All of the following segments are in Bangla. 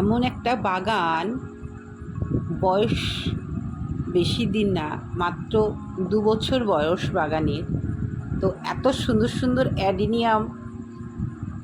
এমন একটা বাগান, বয়স বেশি দিন না, মাত্র দু বছর বয়স বাগানের। তো এত সুন্দর সুন্দর অ্যাডিনিয়াম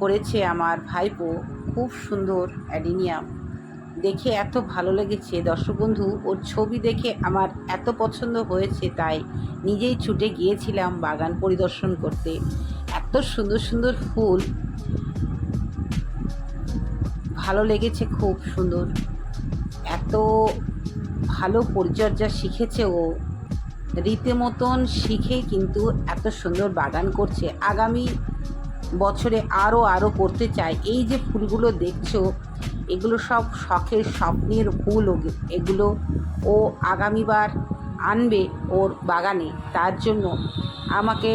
করেছে আমার ভাইপো, খুব সুন্দর অ্যাডিনিয়াম। দেখে এত ভালো লেগেছে। দর্শক বন্ধু, ওর ছবি দেখে আমার এত পছন্দ হয়েছে, তাই নিজেই ছুটে গিয়েছিলাম বাগান পরিদর্শন করতে। এত সুন্দর সুন্দর ফুল ভালো লেগেছে, খুব সুন্দর। এত ভালো পরিচর্যা শিখেছে ও। রীতিমতন শিখে কিন্তু এত সুন্দর বাগান করছে। আগামী বছরে আরও আরও করতে চায়। এই যে ফুলগুলো দেখছ, এগুলো সব শখের স্বপ্নের ফুল এগুলো ও আগামীবার আনবে ওর বাগানে। তার জন্য আমাকে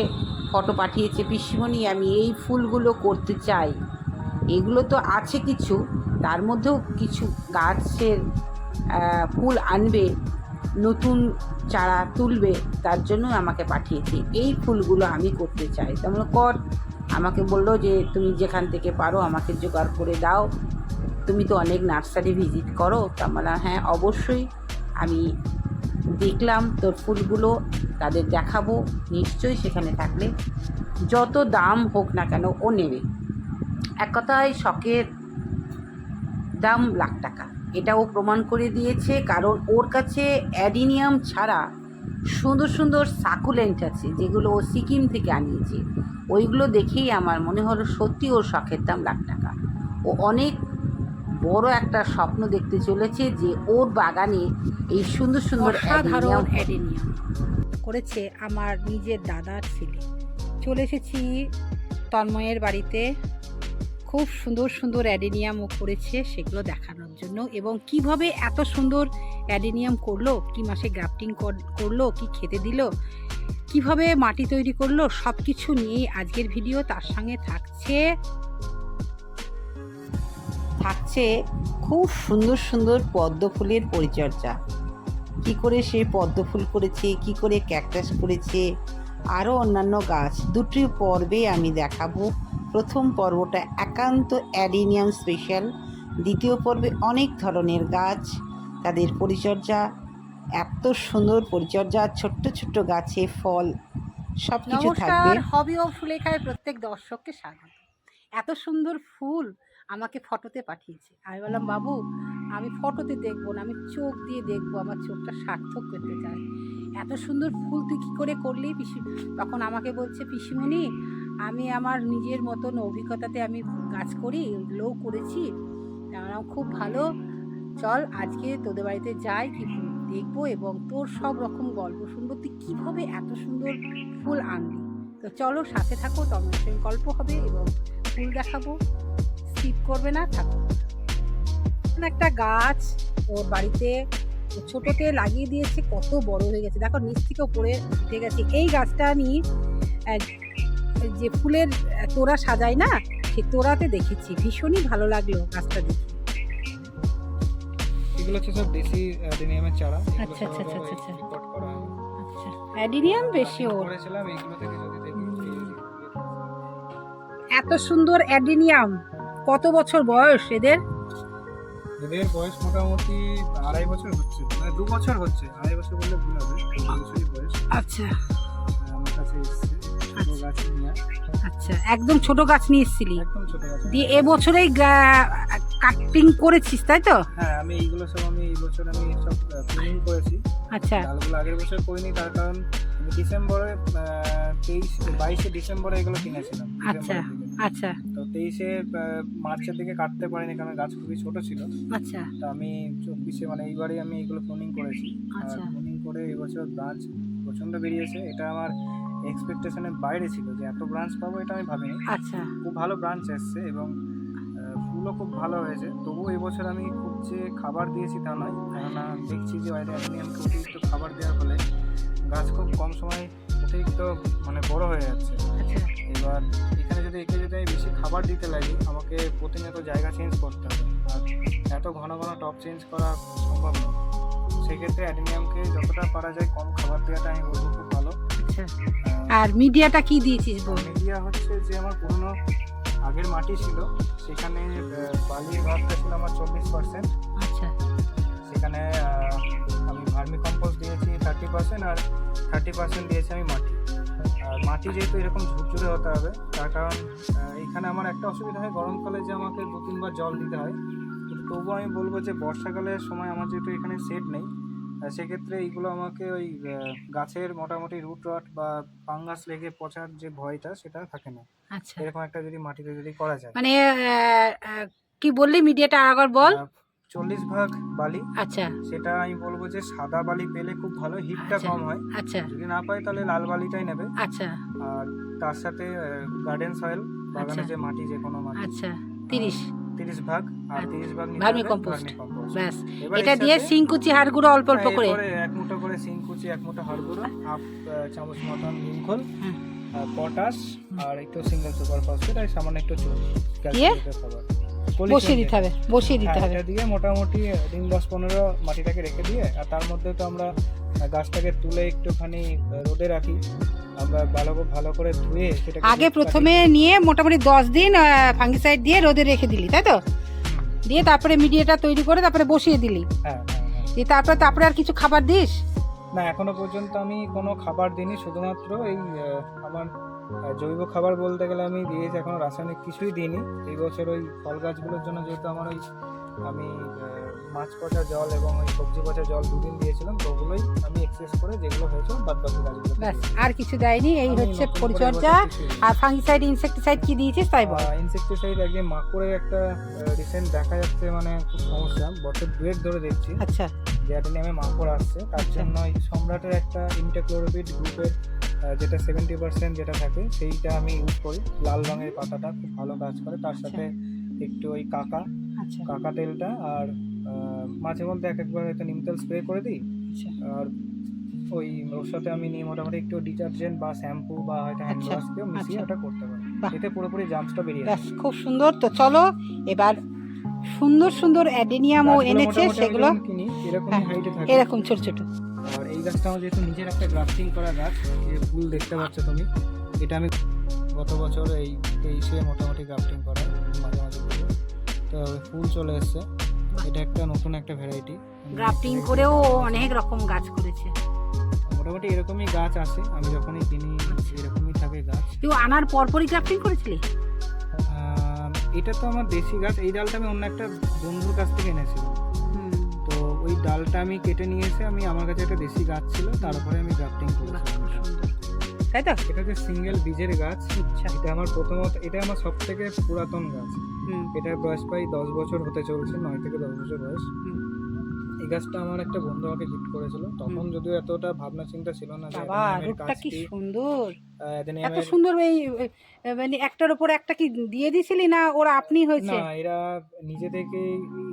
ফটো পাঠিয়েছে, পিসিমণি, আমি এই ফুলগুলো করতে চাই। এগুলো তো আছে কিছু তার মধ্যেও কিছু গাছের ফুল আনবে, নতুন চারা তুলবে, তার জন্য আমাকে পাঠিয়েছে। এই ফুলগুলো আমি করতে চাই। তেমন কর। আমাকে বলল যে, তুমি যেখান থেকে পারো আমাকে জোগাড় করে দাও। তুমি তো অনেক নার্সারি ভিজিট করো। তা বলা হ্যাঁ অবশ্যই। আমি দেখলাম তোর ফুলগুলো, তাদের দেখাবো। নিশ্চয়ই সেখানে থাকলে যত দাম হোক না কেন ও নেবে। এক কথায় শখের দাম লাখ টাকা। এটাও প্রমাণ করে দিয়েছে কারণ ওর কাছে অ্যাডিনিয়াম ছাড়া সুন্দর সুন্দর সাকুলেন্ট আছে যেগুলো ও সিকিম থেকে আনিয়েছে। ওইগুলো দেখেই আমার মনে হলো সত্যি ওর শখের দাম লাখ টাকা। ও অনেক বড় একটা স্বপ্ন দেখতে চলেছে যে ওর বাগানে এই সুন্দর সুন্দর অসাধারণ অ্যাডিনিয়াম অ্যাডেনিয়াম করেছে আমার নিজের দাদার ছেলে। চলে এসেছি তন্ময়ের বাড়িতে। খুব সুন্দর সুন্দর অ্যাডেনিয়াম ও করেছে সেগুলো দেখানোর জন্য। এবং কীভাবে এত সুন্দর অ্যাডেনিয়াম করল, কি মাসে গ্রাফটিং করল, কি খেতে দিল, কীভাবে মাটি তৈরি করল সব কিছু নিয়েই আজকের ভিডিও তার সঙ্গে থাকছে। থাকছে খুব সুন্দর সুন্দর পদ্ম ফুলের পরিচর্যা। কি করে সে পদ্ম ফুল করেছে, কি করে ক্যাকটাস করেছে, আরও অন্যান্য গাছ। দুটি পর্বে আমি দেখাবো। প্রথম পর্বটা একান্ত অ্যাডিনিয়াম স্পেশাল। দ্বিতীয় পর্বে অনেক ধরনের গাছ তাদের পরিচর্যা এত সুন্দর পরিচর্যা ছোট্ট ছোট্ট গাছে ফল সব কিছু থাকবে। হবি ও ফুলেখায় প্রত্যেক দর্শককে স্বাগত। এত সুন্দর ফুল আমাকে ফটোতে পাঠিয়েছে। আমি বললাম বাবু আমি ফটোতে দেখব না আমি চোখ দিয়ে দেখব আমার চোখটা সার্থক করতে চাই এত সুন্দর ফুল তুই কী করে করলি পিসি তখন আমাকে বলছে পিসিমণি আমি আমার নিজের মতন অভিজ্ঞতাতে আমি কাজ করি ওইগুলোও করেছি। আমার খুব ভালো। চল, আজকে তোদের বাড়িতে যাই, কি দেখব এবং তোর সব রকম গল্প শুনব। তুই কীভাবে এত সুন্দর ফুল আনলি? তো চলো, সাথে থাকো তোমার সঙ্গে গল্প হবে এবং ফুল দেখাবো। স্কিপ করবে না, থাকো। একটা গাছ ওর বাড়িতে ছোটোতে লাগিয়ে দিয়েছে, কত বড় হয়ে গেছে। দেখো, নিচ থেকে উপরে উঠে গেছে। এই গাছটা আমি যে ফুলের তোরা সাজায় না সে তোরাতে দেখেছি। ভীষণই ভালো লাগল গাছটা দেখে। এগুলো হচ্ছে সব দেশি অ্যাডেনিয়ামের চারা। আচ্ছা, আচ্ছা, আচ্ছা, আচ্ছা। আচ্ছা। অ্যাডিনিয়াম বেশি ওর। এইগুলো থেকে যদি এত সুন্দর অ্যাডিনিয়াম। কত বছর বয়স এদের? এদের বয়স মোটামুটি আড়াই বছর হচ্ছে। মানে দু বছর হচ্ছে। আড়াই বছর বললে ভুল হবে বয়স। আচ্ছা। আমার কাছে ছোট আচ্ছা। গাছ নিয়ে আচ্ছা একদম ছোট গাছ নিয়ে এসেছিলি। একদম ছোট গাছ দিয়ে এবছরেই কাটিং করেছিস তাই তো? হ্যাঁ আমি এইগুলো সব আমি এই বছর আমি সব প্ল্যানিং করেছি। আচ্ছা। ডালগুলো আগের বছর করিনি তার কারণ ডিসেম্বরে তেইশ বাইশে ডিসেম্বরে এগুলো কিনেছিলাম আচ্ছা। আচ্ছা। তো তেইশে মার্চের দিকে কাটতে পারিনি কারণ গাছ খুবই ছোট ছিল। আচ্ছা। তো আমি চব্বিশে মানে এইবারে আমি এগুলো ক্লোনিং করেছি। আর আচ্ছা। ক্লোনিং করে এবছর ব্রাঞ্চ প্রচণ্ড বেরিয়েছে। এটা আমার এক্সপেকটেশনের বাইরে ছিল যে এত ব্রাঞ্চ পাবো এটা আমি ভাবিনি। আচ্ছা। খুব ভালো ব্রাঞ্চ এসছে এবং ফুলও খুব ভালো হয়েছে। তবুও এবছর আমি খুব যে খাবার দিয়েছি তা নয় কেননা দেখছি যে বাইরে অ্যালুমিনিয়ামকে অতিরিক্ত খাবার দেওয়ার ফলে গাছ খুব কম সময় অতিরিক্ত মানে বড় হয়ে যাচ্ছে। আচ্ছা। এবার এখানে যদি একে যদি আমি বেশি খাবার দিতে লাগি আমাকে প্রতিনিয়ত জায়গা চেঞ্জ করতে হবে। আর এত ঘন ঘন টপ চেঞ্জ করা সম্ভব নয়। সেক্ষেত্রে অ্যাডিনিয়ামকে যতটা পারা যায় কম খাবার দেওয়াটা আমি বলব খুব ভালো। আচ্ছা। আর মিডিয়াটা কি দিয়েছিস বল? মিডিয়া হচ্ছে যে আমার পুরনো আগের মাটি ছিল সেখানে বালির ভাগটা ছিল আমার চল্লিশ পার্সেন্ট আচ্ছা। সেখানে আমি ভার্মি কম্পোস্ট দিয়েছি থার্টি পার্সেন্ট আর থার্টি পার্সেন্ট দিয়েছি আমি মাটি। আর মাটি যেহেতু এরকম ঝুরঝুরে হতে হবে তার কারণ এখানে আমার একটা অসুবিধা হয় গরমকালে যে আমাকে দু তিনবার জল দিতে হয়। কিন্তু তবুও আমি বলব যে বর্ষাকালের সময় আমার যেহেতু এখানে সেট নেই সেক্ষেত্রে এইগুলো আমাকে ওই গাছের মোটামুটি রুট রট বা ফাঙ্গাস লেগে পচার যে ভয়টা সেটা থাকে না। আচ্ছা। এরকম একটা যদি মাটিতে যদি করা যায়। মানে কি বললি মিডিয়াটা আর একবার বল চল্লিশ ভাগ বালি। আচ্ছা। সেটা আমি বলব যে সাদা বালি পেলে খুব ভালো হিটটা আচ্ছা। কম হয়। আচ্ছা। যদি না পাই তাহলে লাল বালিটাই নেবে। আচ্ছা। আর তার সাথে গার্ডেন সয়েল বাগানের আচ্ছা। যে মাটি যে কোনো মাটি। আচ্ছা তিরিশ। তিরিশ ভাগ আর। তিরিশ ভাগ ভার্মি কম্পোস্ট। ব্যাস এটা দিয়ে সিংকুচি হাড়গুঁড়ো অল্প অল্প হ্যাঁ, করে এক মুঠো করে সিংকুচি এক মুঠো হাড়গুঁড়ো হাফ চামচ মতন নিমখোল। পটাশ আর একটু সিঙ্গেল সুপার ফসফেট আর সামান্য একটু চুন? বসিয়ে দিতে হবে বসিয়ে দিতে হ্যাঁ, হবে দিয়ে মোটামুটি দিন দশ পনেরো মাটিটাকে রেখে দিয়ে আর তার মধ্যে তো আমরা গাছটাকে তুলে একটুখানি রোদে রাখি। আমরা ভালো করে- ভালো করে ধুয়ে সেটা আগে প্রথমে নিয়ে মোটামুটি দশ দিন ফাঙ্গিসাইড দিয়ে রোদে রেখে দিলি তাই তো? দিয়ে তারপরে মিডিয়াটা তৈরি করে তারপরে বসিয়ে দিলি। হ্যাঁ হ্যাঁ হ্যাঁ। দিয়ে তারপরে তারপরে আর কিছু খাবার দিস? না এখনও পর্যন্ত আমি কোনো খাবার দিইনি শুধুমাত্র এই আমার জৈব খাবার বলতে গেলে আমি দিয়েছি এখনও রাসায়নিক কিছুই দিইনি। এই বছর ওই ফল গাছগুলোর জন্য যেহেতু আমার ওই আমি মাছ পচা জল এবং ওই সবজি পচা জল দুদিন দিয়েছিলাম তো ওগুলোই আমি এক্সেস করে যেগুলো হয়েছে বাদ বাকি গাছগুলো ব্যাস আর কিছু দেয়নি এই হচ্ছে পরিচর্যা। আর ফাঙ্গিসাইড ইনসেক্টিসাইড কি দিয়েছিস তাই বল। ইনসেকটিসাইড একদিন মাকড়ের একটা রিসেন্ট দেখা যাচ্ছে মানে খুব সমস্যা বছর দুয়েক ধরে দেখছি। আচ্ছা। যেটা নিয়ে আমি মাকড় আসছে তার আচ্ছা। জন্য এই সম্রাটের একটা ইন্টাক্লোরোপিড গ্রুপের যেটা সেভেন্টি পার্সেন্ট যেটা থাকে সেইটা আমি ইউজ করি। লাল রঙের পাতাটা খুব ভালো কাজ করে তার সাথে একটু ওই কাকা আচ্ছা। কাকা তেলটা আর মাঝে মধ্যে এক একবার হয়তো নিমতেল স্প্রে করে দিই। আচ্ছা। আর ওই ওর সাথে আমি নিয়ে মোটামুটি একটু ডিটারজেন্ট বা শ্যাম্পু বা হয়তো হ্যান্ড আচ্ছা, ওয়াশকেও মিশিয়ে আচ্ছা। ওটা করতে পারি। এতে পুরোপুরি জাম্পসটা বেরিয়ে আসে। খুব সুন্দর। তো চলো এবার সুন্দর সুন্দর অ্যাডেনিয়াম ও এনেছে সেগুলো হ্যাঁ, এরকম ছোট ছোট। আর এই গাছটা আমার যেহেতু নিজের একটা গ্রাফটিং করা গাছ যে ফুল দেখতে পাচ্ছ তুমি এটা আমি গত বছর এই তেইশে মোটামুটি গ্রাফটিং করা মাঝে মাঝে তো ফুল চলে এসছে। এটা একটা নতুন একটা ভ্যারাইটি গ্রাফটিং করেও অনেক রকম গাছ করেছে। মোটামুটি এরকমই গাছ আছে। আমি যখনই কিনি এরকমই থাকে গাছ। তুই আনার পরপরই গ্রাফটিং করেছিলি? এটা তো আমার দেশি গাছ। এই ডালটা আমি অন্য একটা বন্ধুর কাছ থেকে এনেছিলাম। তো ওই ডালটা আমি কেটে নিয়ে এসে আমি আমার কাছে একটা দেশি গাছ ছিল তারপরে আমি গ্রাফটিং করেছিলাম। তাই তো? এটা হচ্ছে সিঙ্গেল বীজের গাছ। আচ্ছা। এটা আমার প্রথমত এটা আমার সব থেকে পুরাতন গাছ। এটার বয়স প্রায় দশ বছর হতে চলছে নয় থেকে দশ বছর বয়স। এই গাছটা আমার একটা বন্ধু আমাকে গিফট করেছিল। তখন যদিও এতটা ভাবনা চিন্তা ছিল না বাবা রূপটা কি সুন্দর। এত সুন্দর এই মানে একটার উপর একটা কি দিয়ে দিছিলি না ওরা আপনি হয়েছে? না এরা নিজে থেকে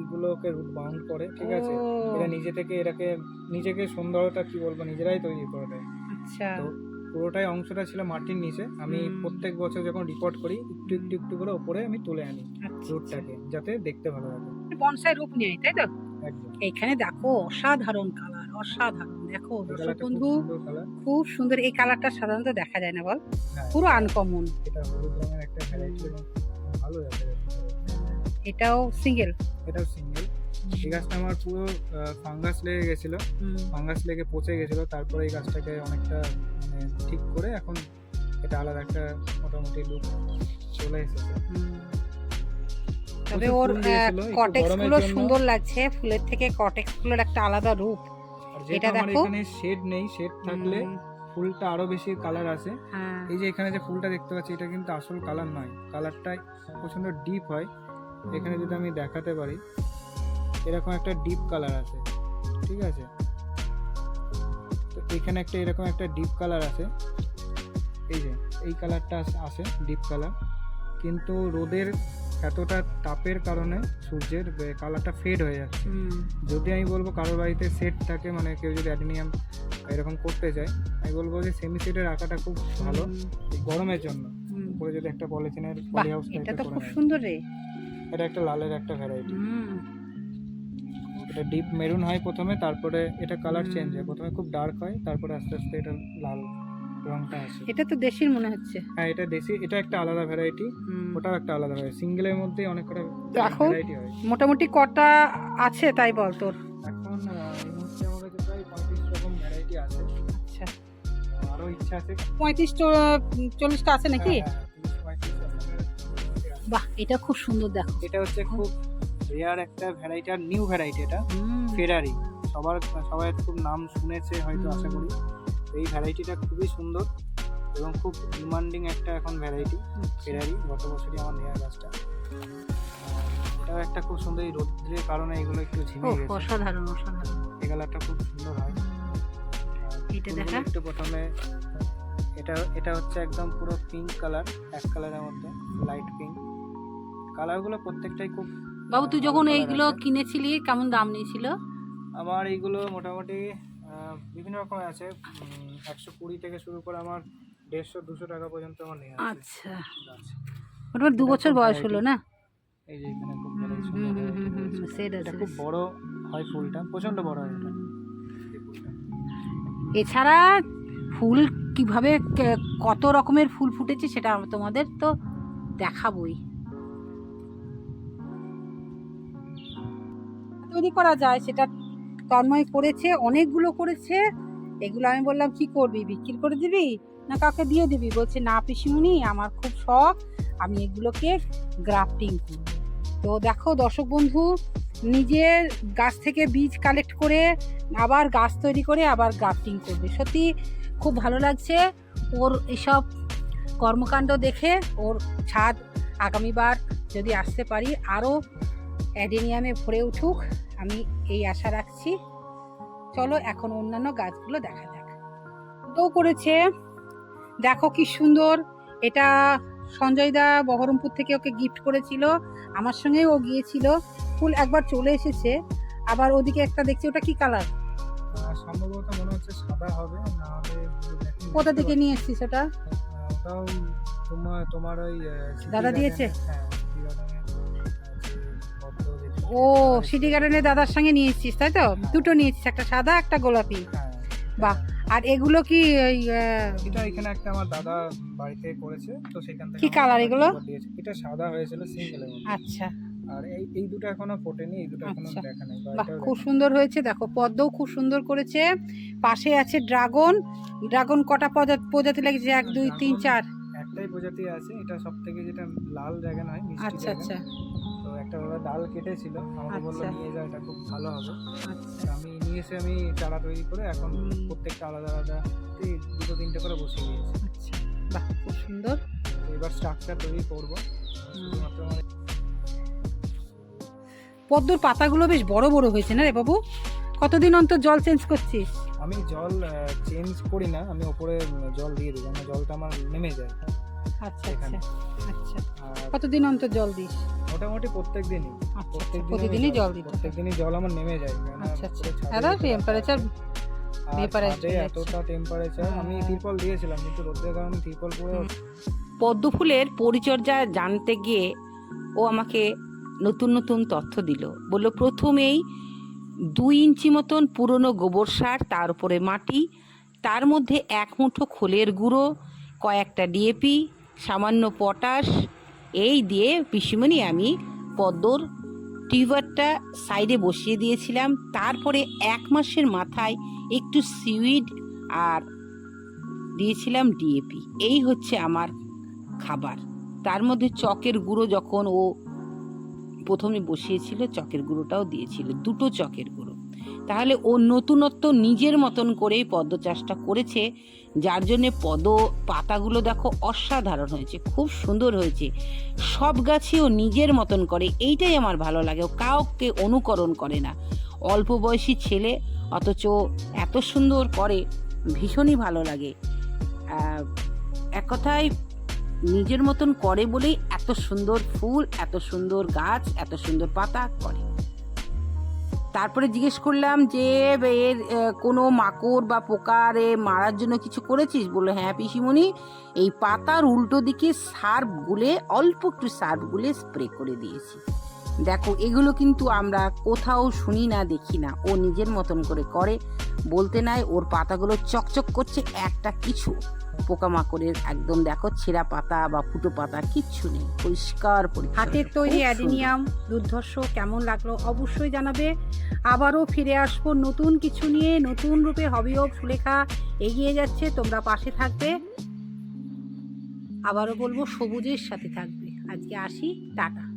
এগুলোকে রুট বাউন্ড করে ঠিক আছে? এরা নিজে থেকে এটাকে নিজেকে সুন্দরতা কি বলব নিজেরাই তৈরি করে দেয়। আচ্ছা। পুরোটাই অংশটা ছিল মাটির নিচে। আমি প্রত্যেক বছর যখন রিপোর্ট করি একটু একটু একটু করে ওপরে আমি তুলে আনি আচ্ছা। রুটটাকে যাতে দেখতে ভালো লাগে। বনসাই রূপ নেই তাই তো? এখানে দেখো অসাধারণ কালার অসাধারণ। দেখো দর্শক বন্ধু সুন্দর খুব সুন্দর। এই কালারটা সাধারণত দেখা যায় না বল? হ্যাঁ, পুরো আনকমন এটাও সিঙ্গেল এটাও সিঙ্গেল এই গাছটা আমার পুরো ফাঙ্গাস লেগে গেছিল। ফাঙ্গাস লেগে পচে গেছিল তারপরে এই গাছটাকে অনেকটা মানে ঠিক করে এখন এটা আলাদা একটা মোটামুটি লুক চলে এসেছে। তবে ওর কটেক্সগুলো সুন্দর লাগছে ফুলের থেকে কটেক্সগুলোর একটা আলাদা রূপ। এটা দেখো। এখানে শেড নেই শেড থাকলে ফুলটা আরও বেশি কালার আসে। হ্যাঁ। এই যে এখানে যে ফুলটা দেখতে পাচ্ছি এটা কিন্তু আসল কালার নয়। কালারটা প্রচণ্ড ডিপ হয়। এখানে যদি আমি দেখাতে পারি এরকম একটা ডিপ কালার আছে ঠিক আছে? তো এখানে একটা এরকম একটা ডিপ কালার আছে। এই যে এই কালারটা আসে ডিপ কালার কিন্তু রোদের এতটা তাপের কারণে সূর্যের কালারটা ফেড হয়ে যাচ্ছে। যদি আমি বলব কারোর বাড়িতে সেট থাকে মানে কেউ যদি অ্যাডেনিয়াম এরকম করতে চায় আমি বলব যে সেমি সেটের রাখাটা খুব ভালো গরমের জন্য। উপরে যদি একটা পলিথিনের পলি হাউস এটা তো খুব সুন্দর রে। এটা একটা লালের একটা ভ্যারাইটি এটা ডিপ মেরুন হয় প্রথমে তারপরে এটা কালার চেঞ্জ হয়। প্রথমে খুব ডার্ক হয় তারপরে আস্তে আস্তে এটা লাল রংটা আছে এটা তো দেশির মনে হচ্ছে। হ্যাঁ এটা দেশি এটা একটা আলাদা ভ্যারাইটি ওটাও একটা আলাদা ভ্যারাইটি সিঙ্গেলের মধ্যে অনেক কটা হয়। মোটামুটি কটা আছে তাই বল তোর? এখন এই মুহূর্তে আমার কাছে প্রায় পঁয়ত্রিশ রকম ভ্যারাইটি আছে। আচ্ছা। আরও ইচ্ছা আছে? পঁয়ত্রিশ চল্লিশটা আছে নাকি? হ্যাঁ, হ্যাঁ, 30, 35 রকমের variety আছে। বাহ এটা খুব সুন্দর দেখো। এটা হচ্ছে খুব রেয়ার একটা ভ্যারাইটি আর নিউ ভ্যারাইটি এটা ফেরারি সবার সবাই খুব নাম শুনেছে হয়তো আশা করি। এই ভ্যারাইটিটা খুবই সুন্দর এবং খুব ডিমান্ডিং একটা এখন ভ্যারাইটি ফেরারি গত বছরই আমার নেওয়া গাছটা। এটাও একটা খুব সুন্দর এই রৌদ্রের কারণে এগুলো একটু ঝিমে গেছে। অসাধারণ অসাধারণ। এই কালারটা খুব সুন্দর হয়। এটা দেখা। একটু প্রথমে এটা এটা হচ্ছে একদম পুরো পিঙ্ক কালার এক কালারের মধ্যে লাইট পিঙ্ক কালারগুলো প্রত্যেকটাই খুব বাবু তুই যখন এইগুলো কিনেছিলি কেমন দাম নিয়েছিল? আমার এইগুলো মোটামুটি বিভিন্ন রকমের আছে। একশো কুড়ি থেকে শুরু করে আমার দেড়শো দুশো টাকা পর্যন্ত আমার নেওয়া আছে। আচ্ছা। মোটামুটি দু বছর বয়স হলো না? এই যে এখানে খুব এটা বড় হয় ফুলটা প্রচণ্ড বড় হয় এটা। এছাড়া ফুল কীভাবে কত রকমের ফুল ফুটেছে সেটা তোমাদের তো দেখাবই। তৈরি করা যায়, সেটা তন্ময় করেছে, অনেকগুলো করেছে। এগুলো আমি বললাম, কি করবি? বিক্রি করে দিবি? না কাউকে দিয়ে দিবি? বলছে, না পিসিমুনি আমার খুব শখ, আমি এগুলোকে গ্রাফটিং করি তো দেখো দর্শক বন্ধু, নিজের গাছ থেকে বীজ কালেক্ট করে, আবার গাছ তৈরি করে, আবার গ্রাফটিং করবে। সত্যি খুব ভালো লাগছে ওর এসব কর্মকাণ্ড দেখে, ওর ছাদ আগামীবার যদি আসতে পারি, আরও অ্যাডেনিয়ামে ভরে উঠুক আমি এই আশা রাখছি। চলো এখন অন্যান্য গাছগুলো দেখা যাক। তো করেছে। দেখো কি সুন্দর। এটা সঞ্জয় দা বহরমপুর থেকে ওকে গিফট করেছিল। আমার সঙ্গেই ও গিয়েছিল। ফুল একবার চলে এসেছে। আবার ওদিকে একটা দেখছি ওটা কি কালার সম্ভবত মনে হচ্ছে সাদা হবে না কোথা থেকে নিয়ে এসছিস ওটা? তোমার তোমার ওই দাদা দিয়েছে? হ্যাঁ ও সিটি গার্ডেনের দাদার সঙ্গে নিয়ে এসছিস তাই তো? দুটো নিয়েছিস একটা সাদা একটা গোলাপি। হ্যাঁ। বাহ। আর এগুলো কি ওই এটা এখানে একটা আমার দাদা বাড়িতে করেছে তো সেখান থেকে কি দাদা এগুলো? এটা সাদা হয়েছিল সিঙ্গেলের মধ্যে। আচ্ছা। আর এই এই দুটো এখনও ফোটেনি এই দুটো এখনও আচ্ছা। দেখা নেই বাহ খুব সুন্দর হয়েছে দেখো পদ্মও খুব সুন্দর করেছে। পাশে আছে ড্রাগন। ড্রাগন কটা প্রজা- প্রজাতি লেগেছে? এক দুই তিন চার। একটাই প্রজাতি আছে এটা সব থেকে যেটা লাল ড্রাগন হয় আচ্ছা আচ্ছা। একটা দাদা ডাল কেটেছিল। আমাকে বলল আচ্ছা। নিয়ে যাও এটা খুব ভালো হবে। আচ্ছা। আমি নিয়ে এসে আমি চারা তৈরি করে এখন প্রত্যেকটা আলাদা আলাদা দুটো তিনটে করে বসিয়ে দিয়েছি। আচ্ছা বাহ খুব সুন্দর। এবার স্ট্রাকচার তৈরি করব। পদ্মর পাতাগুলো বেশ বড় বড় হয়েছে না রে বাবু? কতদিন অন্তর জল চেঞ্জ করছিস? আমি জল চেঞ্জ করি না আমি ওপরে জল দিয়ে দিই জলটা আমার নেমে যায়। আচ্ছা আচ্ছা। আচ্ছা। কতদিন অন্তর জল দিস? মোটামুটি প্রত্যেক দিনই আচ্ছা দিন প্রতিদিনই জল দিতে প্রত্যেক দিনই জল আমার নেমে যায়। আচ্ছা আচ্ছা। টেম্পারেচার। এতটা টেম্পারেচার আমি হ্যাঁ। তিরপল দিয়েছিলাম কিন্তু রোদের কারণে তিরপল পুরো পদ্ম ফুলের পরিচর্যা জানতে গিয়ে ও আমাকে নতুন নতুন তথ্য দিল। বলল প্রথমেই দুই ইঞ্চি মতন পুরনো গোবর সার তার উপরে মাটি তার মধ্যে এক মুঠো খোলের গুঁড়ো কয়েকটা ডিএপি সামান্য পটাশ এই দিয়ে পিসিমণি, আমি পদ্মর টিউবারটা সাইডে বসিয়ে দিয়েছিলাম। তারপরে এক মাসের মাথায় একটু সিউইড আর দিয়েছিলাম ডিএপি এই হচ্ছে আমার খাবার। তার মধ্যে চকের গুঁড়ো যখন ও প্রথমে বসিয়েছিল, চকের গুঁড়োটাও দিয়েছিল। দুটো চকের গুঁড়ো। তাহলে ও নতুনত্ব নিজের মতন করেই পদ্ম চাষটা করেছে, যার জন্যে পদ পাতাগুলো দেখো অসাধারণ হয়েছে, খুব সুন্দর হয়েছে। সব গাছই ও নিজের মতন করে, এইটাই আমার ভালো লাগে, ও কাউকে অনুকরণ করে না। অল্প বয়সী ছেলে, অথচ এত সুন্দর করে, ভীষণই ভালো লাগে। এক কথায় নিজের মতন করে বলেই এত সুন্দর ফুল, এত সুন্দর গাছ, এত সুন্দর পাতা করে। তারপরে জিজ্ঞেস করলাম যে এর কোনো মাকড় বা পোকার এ মারার জন্য কিছু করেছিস? বলল হ্যাঁ পিসিমণি, এই পাতার উল্টো দিকে সার্ফ গুলে, অল্প একটু সার্ফ গুলে স্প্রে করে দিয়েছি। দেখো, এগুলো কিন্তু আমরা কোথাও শুনি না, দেখি না। ও নিজের মতন করে করে। বলতে নাই, ওর পাতাগুলো চকচক করছে, একটা কিছু। পোকামাকড়ের একদম দেখো ছেঁড়া পাতা বা ফুটো পাতা কিচ্ছু নেই পরিষ্কার হাতের তৈরি অ্যাডিনিয়াম দুর্ধর্ষ কেমন লাগল অবশ্যই জানাবে। আবারও ফিরে আসব নতুন কিছু নিয়ে নতুন রূপে হবি অফ সুলেখা এগিয়ে যাচ্ছে তোমরা পাশে থাকবে। আবারও বলব সবুজের সাথে থাকবে। আজকে আসি টাটা।